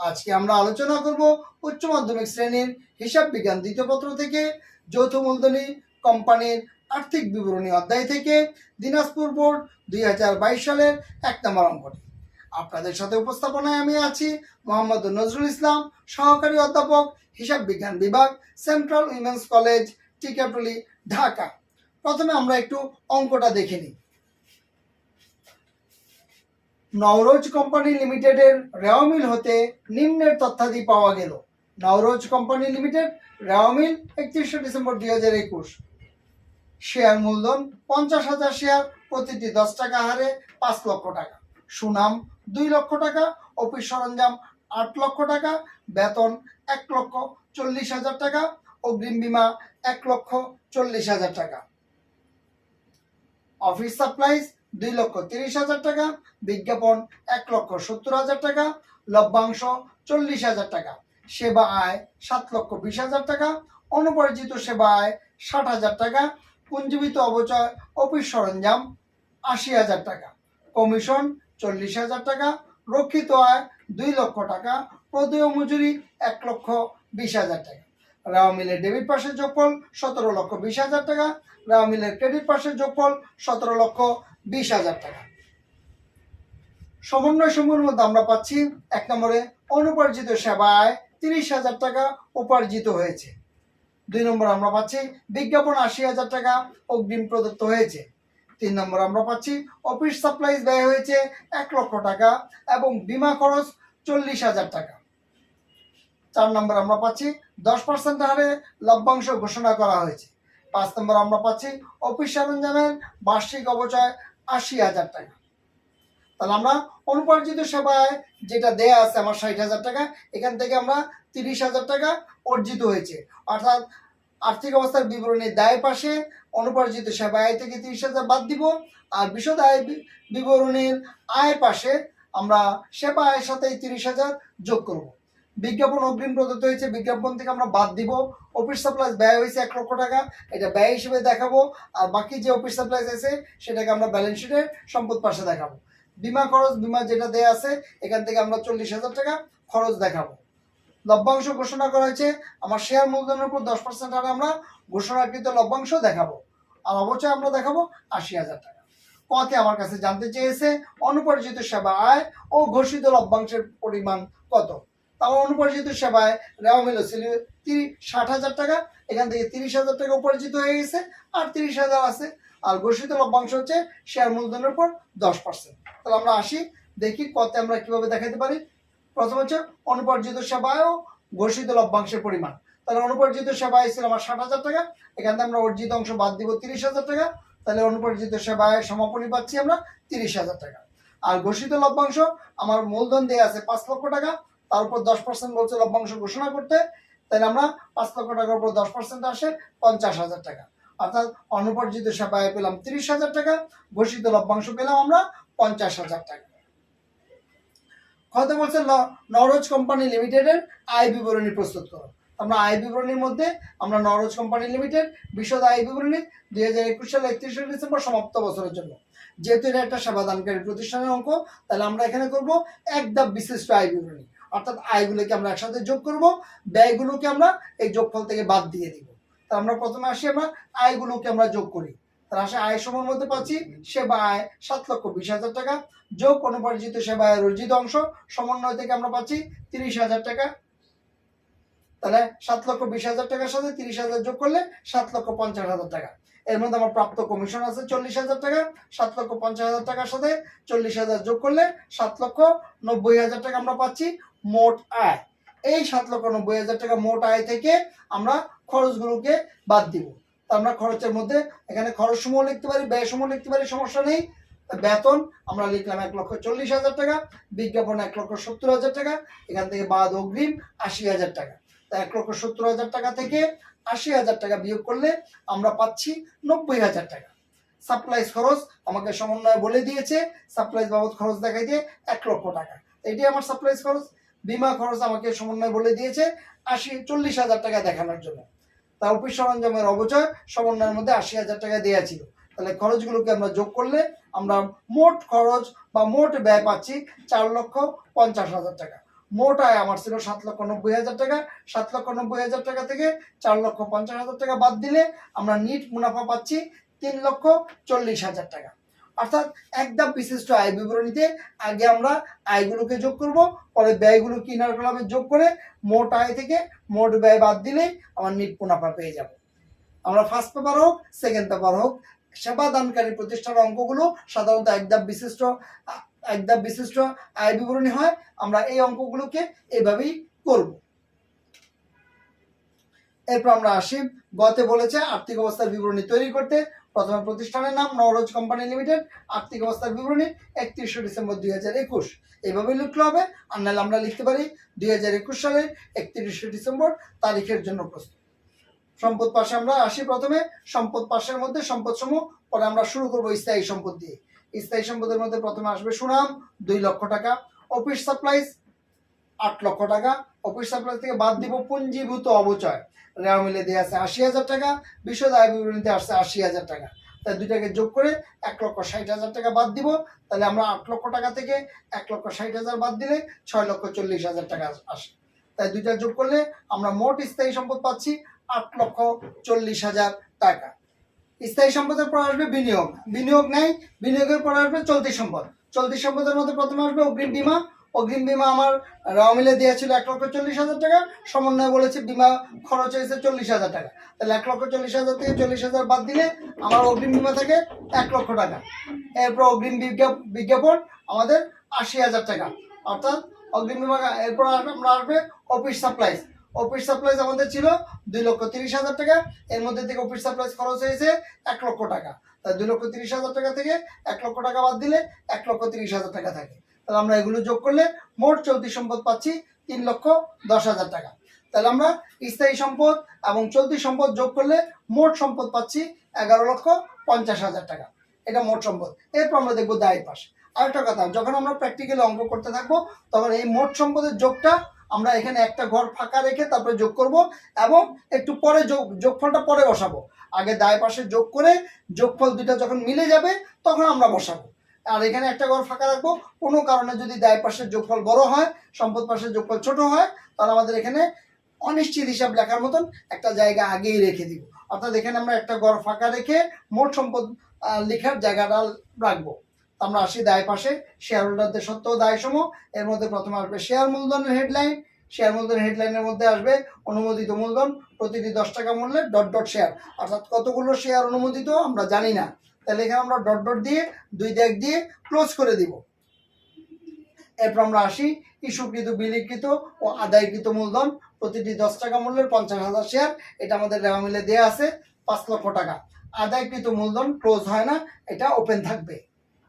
আজকে আমরা আলোচনা করব উচ্চ মাধ্যমিক শ্রেণির হিসাব বিজ্ঞান দ্বিতীয় পত্র থেকে যৌথ মূলধনী কোম্পানির আর্থিক বিবরণী অধ্যায় থেকে দিনাজপুর বোর্ড দুই হাজার বাইশ সালের এক নম্বর অঙ্কটি। আপনাদের সাথে উপস্থাপনায় আমি আছি মোহাম্মদ নজরুল ইসলাম, সহকারী অধ্যাপক, হিসাব বিজ্ঞান বিভাগ, central women's college Tikatuli Dhaka. প্রথমে আমরা একটু অঙ্কটা দেখে নিই। নওরোজ কোম্পানি লিমিটেডের রেওয়া মিল হতে নিম্নের তথ্যাদি পাওয়া গেল। নওরোজ কোম্পানি লিমিটেড রেওয়া মিল একত্রিশে ডিসেম্বর দুই হাজার একুশ। শেয়ার মূলধন পঞ্চাশ হাজার শেয়ার, প্রতিটি দশ টাকা হারে পাঁচ লক্ষ টাকা। সুনাম দুই লক্ষ টাকা, অফিস সরঞ্জাম আট লক্ষ টাকা, বেতন এক লক্ষ চল্লিশ হাজার টাকা, অগ্রিম বীমা এক লক্ষ চল্লিশ হাজার টাকা। অফিস সাপ্লাইজ দুই লক্ষ তিরিশ হাজার টাকা, বিজ্ঞাপন এক লক্ষ সত্তর হাজার টাকা, লভ্যাংশ চল্লিশ হাজার টাকা। সেবা আয় সাত লক্ষ বিশ হাজার টাকা অনুপরিচিত সেবা আয় ষাট হাজার টাকা পুঞ্জীবিত অবচয় অফিস সরঞ্জাম আশি হাজার টাকা। কমিশন চল্লিশ হাজার টাকা, রক্ষিত আয় দুই লক্ষ টাকা, প্রদেয় মজুরি এক লক্ষ বিশ হাজার টাকা। রাও মিলের ডেবিট পাশের যোগফল সতেরো লক্ষ বিশ হাজার টাকা রাও মিলের ক্রেডিট পাশের যোগফল সতেরো লক্ষ বিশ হাজার টাকা। সমন্বয় সমূহের মধ্যে আমরা পাচ্ছি, এক নম্বরে অনুপার্জিত সেবায় তিরিশ হাজার টাকা উপার্জিত হয়েছে। দুই নম্বর আমরা পাচ্ছি বিজ্ঞাপন আশি হাজার টাকা অগ্রিম প্রদত্ত হয়েছে। তিন নম্বর আমরা পাচ্ছি অফিস সাপ্লাইজ ব্যয় হয়েছে এক লক্ষ টাকা এবং বীমা খরচ চল্লিশ হাজার টাকা। চার নম্বর আমরা পাচ্ছি দশ পার্সেন্ট হারে লভ্যাংশ ঘোষণা করা হয়েছে। পাঁচ নম্বর আমরা পাচ্ছি অফিস সরঞ্জামের বার্ষিক অবচয় আশি হাজার টাকা। তাহলে আমরা অনুপার্জিত সেবায় যেটা দেয়া আছে আমার ষাট হাজার টাকা, এখান থেকে আমরা তিরিশ হাজার টাকা অর্জিত হয়েছে। অর্থাৎ আর্থিক অবস্থার বিবরণী দায় পাশে অনুপার্জিত সেবা আয় থেকে তিরিশ হাজার বাদ দিব আর বিশদ আয় বিবরণীর আয় পাশে আমরা সেবা আয়ের সাথে তিরিশ হাজার যোগ করব। বিজ্ঞাপন অগ্রিম প্রদত্ত হয়েছে। বিজ্ঞাপন থেকে আমরা বাদ দিব। অফিস সাপ্লাইজ ব্যয় হয়েছে এক লক্ষ টাকা। এটা ব্যয় হিসেবে দেখাবো। আর বাকি যে অফিস সাপ্লাইজ আছে, সেটাকে আমরা ব্যালেন্স শিটের সম্পদ পাশে দেখাবো। বিমা খরচ, বিমা যেটা দেয়া আছে, এখান থেকে আমরা চল্লিশ হাজার টাকা খরচ দেখাবো। লভ্যাংশ ঘোষণা করা হয়েছে। আমার শেয়ার মূলধনের উপর দশ পার্সেন্ট হারে আমরা ঘোষণাকৃত লভ্যাংশ দেখাবো। আর অবশ্যই আমরা দেখাবো আশি হাজার টাকা। কতে আমার কাছে জানতে চেয়েছে অনুপরিচিত সেবা আয় ও ঘোষিত লভ্যাংশের পরিমাণ কত? তাও অনুপরিচিত সেবায় রেওয়া মিল ছিল তিরিশ ষাট হাজার টাকা, এখান থেকে তিরিশ হাজার টাকা উপার্জিত হয়ে গেছে, আর তিরিশ হাজার আছে। আর ঘোষিত লভ্যাংশ হচ্ছে শেয়ার মূলধনের উপর দশ পার্সেন্ট তাহলে আমরা আসি, দেখি কতে আমরা কীভাবে দেখাতে পারি। প্রথম হচ্ছে অনুপার্জিত সেবায় ও ঘোষিত লভ্যাংশের পরিমাণ। তাহলে অনুপার্জিত সেবায় ছিল আমার ষাট হাজার টাকা, এখান থেকে আমরা অর্জিত অংশ বাদ দিব তিরিশ হাজার টাকা। তাহলে অনুপার্জিত সেবায় সমাপনী পাচ্ছি আমরা তিরিশ হাজার টাকা। আর ঘোষিত লভ্যাংশ, আমার মূলধন দেওয়া আছে পাঁচ লক্ষ টাকা তার উপর দশ পার্সেন্ট বলছে লভ্যাংশ ঘোষণা করতে, তাহলে আমরা পাঁচ লক্ষ টাকার উপর দশ পার্সেন্ট আসে পঞ্চাশ হাজার টাকা। অর্থাৎ অনুপার্জিত সেবায় পেলাম তিরিশ হাজার টাকা, ঘোষিত লভ্যাংশ পেলাম আমরা পঞ্চাশ হাজার টাকা। কত বলছে নরোজ কোম্পানি লিমিটেডের আয় বিবরণী প্রস্তুত করো। আমরা আয় বিবরণীর মধ্যে আমরা নরোজ কোম্পানি লিমিটেড বিশদ আয় বিবরণী দুই হাজার একুশ সালে একত্রিশে ডিসেম্বর সমাপ্ত বছরের জন্য। যেহেতু এটা একটা সেবাদানকারী প্রতিষ্ঠানের অঙ্ক, তাহলে আমরা এখানে করব এক ধাপ বিশিষ্ট আয় বিবরণী। অর্থাৎ আয়গুলোকে আমরা একসাথে যোগ করব, ব্যয়গুলোকে আমরা এই যোগফল থেকে বাদ দিয়ে দিব। তা আমরা প্রথমে আসি আমরা আয়গুলোকে আমরা যোগ করি। তার আসে আয় সময়ের মধ্যে পাচ্ছি, সেবা আয় সাত লক্ষ বিশ হাজার টাকা। যোগ অনুপার্জিত সেবা আয়ের অর্জিত অংশ সমন্বয় থেকে আমরা পাচ্ছি তিরিশ হাজার টাকা। তাহলে সাত লক্ষ বিশ হাজার টাকার সাথে তিরিশ হাজার যোগ করলে সাত লক্ষ পঞ্চাশ হাজার টাকা। এর মধ্যে আমার প্রাপ্ত কমিশন আছে চল্লিশ হাজার টাকা। সাত লক্ষ পঞ্চাশ হাজার টাকার সাথে চল্লিশ হাজার যোগ করলে সাত লক্ষ নব্বই হাজার টাকা আমরা পাচ্ছি। মোট আয়। এই সাত লক্ষ নব্বই হাজার টাকা মোট আয় থেকে আমরা খরচগুলোকে বাদ দিব। তা আমরা খরচের মধ্যে এখানে খরচ সমূহ লিখতে পারি, ব্যয় সমূহ লিখতে পারি, সমস্যা নেই। বেতন আমরা লিখলাম এক লক্ষ চল্লিশ হাজার টাকা, বিজ্ঞাপন এক লক্ষ সত্তর হাজার টাকা, এখান থেকে বাদ অগ্রিম আশি হাজার টাকা। তা এক লক্ষ সত্তর হাজার টাকা থেকে আশি হাজার টাকা বিয়োগ করলে আমরা পাচ্ছি নব্বই হাজার টাকা। সাপ্লাইজ খরচ আমাকে সমন্বয় বলে দিয়েছে, সাপ্লাইজ বাবদ খরচ দেখাই দিয়ে এক লক্ষ টাকা। এটি আমার সাপ্লাইজ খরচ। বিমা খরচ আমাকে সমন্বয় বলে দিয়েছে আশি, চল্লিশ হাজার টাকা দেখানোর জন্য। তা অফিস সরঞ্জামের অবচয় সমন্বয়ের মধ্যে আশি হাজার টাকা দেওয়া ছিল। তাহলে খরচগুলোকে আমরা যোগ করলে আমরা মোট খরচ বা মোট ব্যয় পাচ্ছি চার লক্ষ পঞ্চাশ হাজার টাকা। মোট আয় আমার ছিল সাত লক্ষ নব্বই হাজার টাকা। সাত লক্ষ নব্বই হাজার টাকা থেকে চার লক্ষ পঞ্চাশ হাজার টাকা বাদ দিলে আমরা নিট মুনাফা পাচ্ছি তিন লক্ষ চল্লিশ হাজার টাকা। অর্থাৎ একদম বিশিষ্ট আয় বিবরণীতে আগে আমরা আয়গুলোকে যোগ করব, পরে ব্যয়গুলো কিনার কলামে যোগ করে মোট আয় থেকে মোট ব্যয় বাদ দিলেই আমার নিট মুনাফা পেয়ে যাব। আমরা ফার্স্ট পেপার হোক সেকেন্ড পেপার হোক, সেবা দানকারী প্রতিষ্ঠানের অঙ্কগুলো সাধারণত একদম বিশিষ্ট একদম বিশিষ্ট আয় বিবরণী হয়, আমরা এই অঙ্কগুলোকে এভাবেই করব। এরপর আমরা আসি। গতে বলেছে, আর্থিক অবস্থার বিবরণী তৈরি করতে প্রথমে প্রতিষ্ঠানের নাম নরোজ কোম্পানি লিমিটেড, আর্থিক অবস্থার বিবরণী একত্রিশে ডিসেম্বর দুই হাজার একুশ। এইভাবে লিখতে হবে, আর নাহলে আমরা লিখতে পারি দুই হাজার একুশ সালের একত্রিশে ডিসেম্বর তারিখের জন্য প্রস্তুত। সম্পদ পাশে আমরা আসি প্রথমে। সম্পদ পাশের মধ্যে সম্পদ সমূহ পরে আমরা শুরু করব স্থায়ী সম্পদ দিয়ে। স্থায়ী সম্পদের মধ্যে প্রথমে আসবে সুনাম, দুই লক্ষ টাকা। অফিস সাপ্লাইজ আট লক্ষ টাকা। অফিস সাপ্লাইজ থেকে বাদ দিব পুঞ্জীভূত অবচয়। রেওয়া মিলে দিয়ে আছে আশি হাজার টাকা বিশদ আয় বিবরণীতে আসছে আশি হাজার টাকা। তাই দুইটাকে যোগ করে এক লক্ষ ষাট হাজার টাকা বাদ দিব। তাহলে আমরা আট লক্ষ টাকা থেকে এক লক্ষ ষাট হাজার বাদ দিলে ছয় লক্ষ চল্লিশ হাজার টাকা আসে। তাই দুইটা যোগ করলে আমরা মোট স্থায়ী সম্পদ পাচ্ছি আট লক্ষ চল্লিশ হাজার টাকা। স্থায়ী সম্পদের পর আসবে বিনিয়োগ। বিনিয়োগ নেই, বিনিয়োগের পর আসবে চলতি সম্পদ। চলতি সম্পদের মধ্যে প্রথমে আসবে অগ্রিম বিমা অগ্রিম বিমা আমার রাও মিলে দেওয়া ছিল এক লক্ষ চল্লিশ হাজার টাকা, সমন্বয় বলেছে বিমা খরচ হয়েছে চল্লিশ হাজার টাকা। তাহলে এক লক্ষ চল্লিশ হাজার থেকে চল্লিশ হাজার বাদ দিলে আমার অগ্রিম বিমা থাকে এক লক্ষ টাকা। এরপর অগ্রিম বিজ্ঞাপ- বিজ্ঞাপন আমাদের আশি হাজার টাকা। অর্থাৎ অগ্রিম বিমা এরপর আমরা আসবে অফিস সাপ্লাইজ। অফিস সাপ্লাইজ আমাদের ছিল দুই লক্ষ তিরিশ হাজার টাকা, এর মধ্যে থেকে অফিস সাপ্লাইজ খরচ হয়েছে এক লক্ষ টাকা। তাই দুই লক্ষ তিরিশ হাজার টাকা থেকে এক লক্ষ টাকা বাদ দিলে এক লক্ষ তিরিশ হাজার টাকা থাকে। তাহলে আমরা এগুলো যোগ করলে মোট চলতি সম্পদ পাচ্ছি তিন লক্ষ দশ হাজার টাকা। তাহলে আমরা স্থায়ী সম্পদ এবং চলতি সম্পদ যোগ করলে মোট সম্পদ পাচ্ছি এগারো লক্ষ পঞ্চাশ হাজার টাকা। এটা মোট সম্পদ। এরপর আমরা দেখব দায় পাশ আরেকটা কথা, যখন আমরা প্র্যাকটিক্যালি অঙ্ক করতে থাকব, তখন এই মোট সম্পদের যোগটা আমরা এখানে একটা ঘর ফাঁকা রেখে তারপরে যোগ করব এবং একটু পরে যোগ, যোগফলটা পরে বসাবো। আগে দায় পাশে যোগ করে যোগফল দুইটা যখন মিলে যাবে, তখন আমরা বসাবো। আর এখানে একটা ঘর ফাঁকা রাখব। কোনো কারণে যদি দায় পাশের যোগফল বড় হয়, সম্পদ পাশের যোগফল ছোট হয়, তাহলে আমাদের এখানে অনিশ্চিত হিসাব লেখার মতন একটা জায়গা আগেই রেখে দিব। অর্থাৎ এখানে আমরা একটা ঘর ফাঁকা রেখে মোট সম্পদ লেখার জায়গাটা রাখব। আমরা আসি দায় পাশে শেয়ার হোল্ডারদের সত্ত্ব দায় সমূহ এর মধ্যে প্রথমে আসবে শেয়ার মূলধনের হেডলাইন শেয়ার মূলধনের হেডলাইনের মধ্যে আসবে অনুমোদিত মূলধন। প্রতিটি দশ টাকা মূল্যে ডট ডট শেয়ার অর্থাৎ কতগুলো শেয়ার অনুমোদিত আমরা জানি না। তাহলে এখানে আমরা ডট ডট দিয়ে দুই দেখ দিয়ে ক্লোজ করে দিব। এরপর আমরা আসি, ইস্যুকৃত, বিলিকৃত ও আদায়কৃত মূলধন। প্রতিটি দশ টাকা মূল্যের পঞ্চাশ হাজার শেয়ার এটা আমাদের রেওয়া মিলে দেওয়া আছে, পাঁচ লক্ষ টাকা। আদায়কৃত মূলধন ক্লোজ হয় না, এটা ওপেন থাকবে।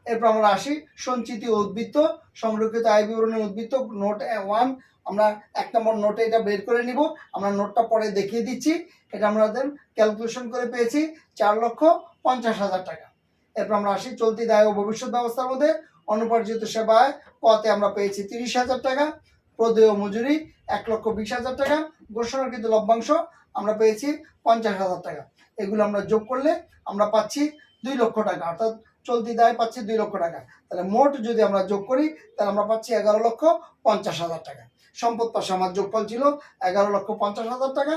এরপর আমরা আসি, সঞ্চিত উদ্বৃত্ত, সংরক্ষিত আয় বিবরণী উদ্বৃত্ত নোট ওয়ান আমরা এক নম্বর নোটে এটা বের করে নিব। আমরা নোটটা পরে দেখিয়ে দিচ্ছি, এটা আমাদের ক্যালকুলেশন করে পেয়েছি, চার লক্ষ পঞ্চাশ হাজার টাকা। এরপর আমরা আসি চলতি দায় ও ভবিষ্যৎ ব্যবস্থার মধ্যে। অনুপার্জিত সেবায় পথে আমরা পেয়েছি তিরিশ হাজার টাকা, প্রদেয় মজুরি এক লক্ষ বিশ হাজার টাকা ঘোষণাকৃত লভ্যাংশ, আমরা পেয়েছি পঞ্চাশ হাজার টাকা। এগুলো আমরা যোগ করলে আমরা পাচ্ছি দুই লক্ষ টাকা, অর্থাৎ চলতি দায় পাচ্ছি দুই লক্ষ টাকা। তাহলে মোট যদি আমরা যোগ করি, তাহলে আমরা পাচ্ছি এগারো লক্ষ পঞ্চাশ হাজার টাকা। সম্পদ পাশে আমার যোগফল ছিল এগারো লক্ষ পঞ্চাশ হাজার টাকা,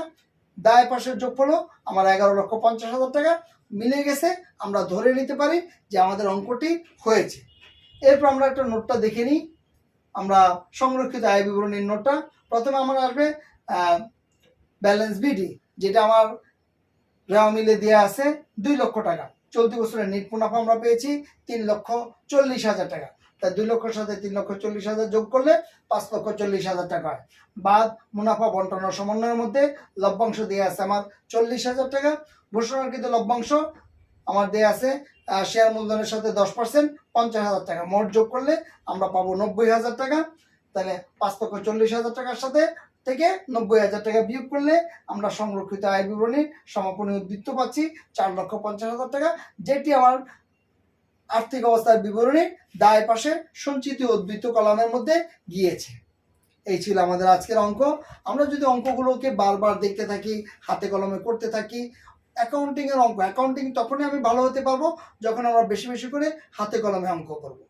দায় পাশের যোগফলও আমার এগারো লক্ষ পঞ্চাশ হাজার টাকা মিলে গেছে, আমরা ধরে নিতে পারি যে আমাদের অঙ্কটি হয়েছে। এরপর আমরা একটা নোটটা দেখে নিই। আমরা সংরক্ষিত আয় বিবরণীর নোটটা। প্রথমে আমার আসবে ব্যালেন্স বিডি যেটা আমার রেওয়া মিলে দেওয়া আছে দুই লক্ষ টাকা। চলতি বছরের নিট মুনাফা আমরা পেয়েছি তিন লক্ষ চল্লিশ হাজার টাকা। তাই দুই লক্ষের সাথে তিন লক্ষ চল্লিশ হাজার যোগ করলে পাঁচ লক্ষ চল্লিশ হাজার টাকা হয়। বাদ মুনাফা বন্টন ও সমন্বয়ের মধ্যে লভ্যাংশ দেওয়া আছে আমার চল্লিশ হাজার টাকা। ঘোষণাকৃত লভ্যাংশ আমার দেয়া আছে শেয়ার মূলধনের সাথে দশ পার্সেন্ট পঞ্চাশ হাজার টাকা। মোট যোগ করলে আমরা পাবো নব্বই হাজার টাকা। তাহলে পাঁচ লক্ষ চল্লিশ হাজার টাকার সাথে থেকে নব্বই হাজার টাকা বিয়োগ করলে আমরা সংরক্ষিত আয় বিবরণীর সমাপনী উদ্বৃত্ত পাচ্ছি, চার লক্ষ পঞ্চাশ হাজার টাকা, যেটি আমার আর্থিক অবস্থার বিবরণী দায় পাশে সঞ্চিত উদ্বৃত্ত কলামের মধ্যে গিয়েছে। এই ছিল আমাদের আজকের অঙ্ক। আমরা যদি অঙ্কগুলোকে বারবার দেখতে থাকি, হাতে কলমে করতে থাকি অ্যাকাউন্টিংয়ের অঙ্ক অ্যাকাউন্টিং তখনই আমি ভালো হতে পারব যখন আমরা বেশি বেশি করে হাতে কলমে অঙ্ক করব।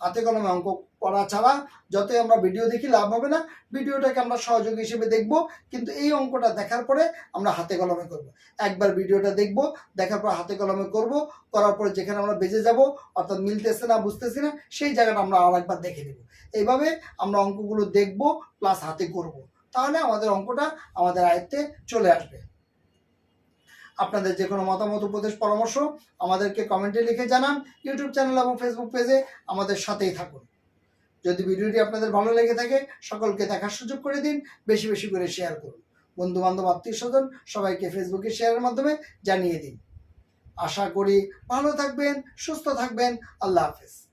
হাতে কলমে অঙ্ক করা ছাড়া যতই আমরা ভিডিও দেখি লাভ হবে না। ভিডিওটাকে আমরা সহযোগী হিসেবে দেখব, কিন্তু এই অঙ্কটা দেখার পরে আমরা হাতে কলমে করব। একবার ভিডিওটা দেখব, দেখার পর হাতে কলমে করব, করার পরে যেখানে আমরা বেজে যাব, অর্থাৎ মিলতেছে না, বুঝতেছি না, সেই জায়গাটা আমরা আর একবার দেখে নেব। এইভাবে আমরা অঙ্কগুলো দেখব প্লাস হাতে করব। তাহলে আমাদের অঙ্কটা আমাদের আয়ত্তে চলে আসবে। আপনাদের যে কোনো মতামত, উপদেশ, পরামর্শ আমাদেরকে কমেন্টে লিখে জানান ইউটিউব চ্যানেল এবং ফেসবুক পেজে আমাদের সাথেই থাকুন। যদি ভিডিওটি আপনাদের ভালো লেগে থাকে, সকলকে দেখার সুযোগ করে দিন, বেশি বেশি করে শেয়ার করুন। বন্ধু বান্ধব আত্মীয় স্বজন সবাইকে ফেসবুকে শেয়ারের মাধ্যমে জানিয়ে দিন। আশা করি ভালো থাকবেন, সুস্থ থাকবেন, আল্লাহ হাফেজ।